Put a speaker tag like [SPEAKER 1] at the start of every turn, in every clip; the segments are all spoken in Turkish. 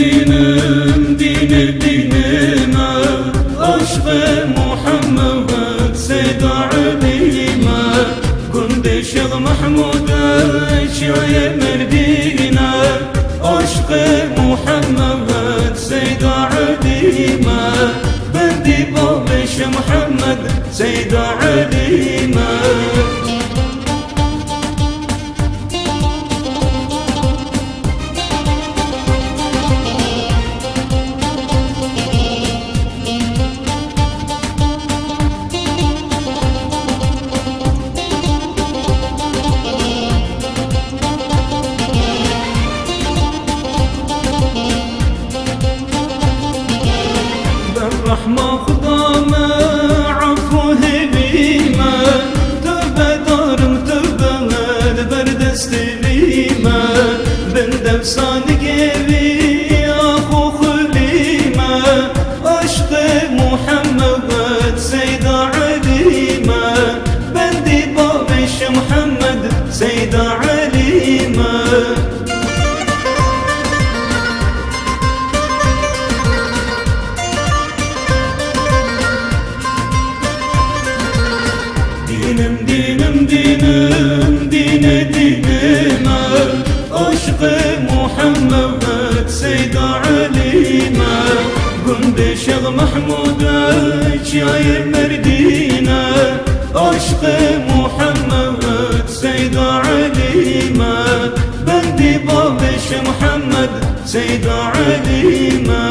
[SPEAKER 1] dinim, dinim, dinime Aşk ve Muhammed'e seda aleyhime Kundeş el Mahmud'e şiye merdine. Aşk ve Muhammed'e seda aleyhime Bendi babeş Muhammed seda aleyhime Ama Huda Aşkı Muhammed Seyda Ali'me Günde Şeyh Mahmud'a Çayır Merdine. Aşkı Muhammed Seyda Ali'me Bendi Babeş Muhammed Seyda Ali'me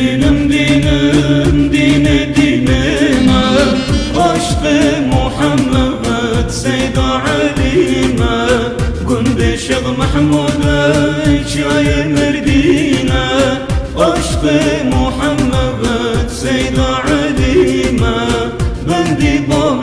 [SPEAKER 1] Dinim dinim dine dinime. Aşkı Muhammed Seyda Ali'me. Günde Şeyh Mahmud'a Çayı Merdine Aşkı Muhammed Seyda Ali'me. Bendi Babeş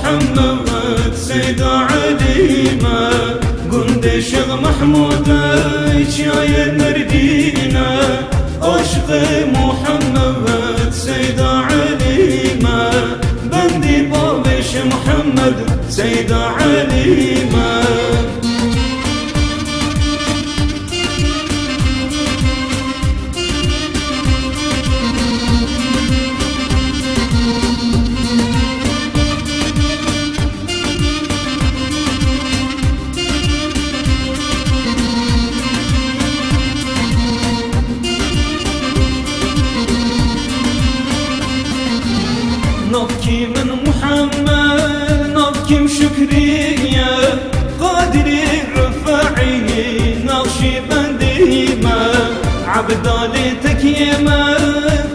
[SPEAKER 1] Aşkı Muhammed Seyda Ali'me Günde Şeyh Mahmud'a Çayır Merdine Aşkı Muhammed Seyda Ali'me Bendi Babeş Muhammed Seyda ذكرية قادر الرفاعي نقشي بنديمة. عبدالتك يما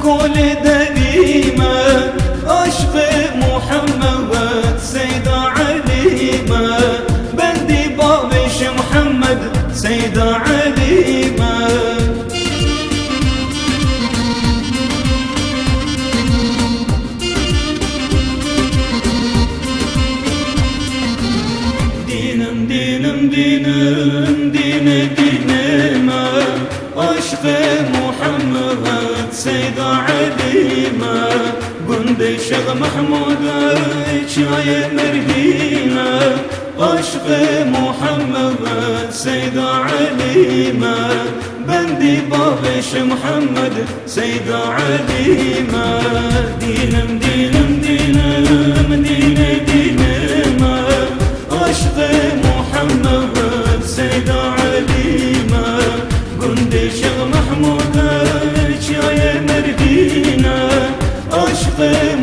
[SPEAKER 1] كل دليما عشق محمد سيدة عليمة. بندي بابش محمد سيدة عليما Dinim dinim dinim dine dinime Aşkı Muhammed Seyda Ali'me Gündü Şeyh Mahmud'a çay merhine Aşkı Muhammed Seyda Ali'me Bendi babeş Muhammed Seyda Ali'me dinim dinim Şeyh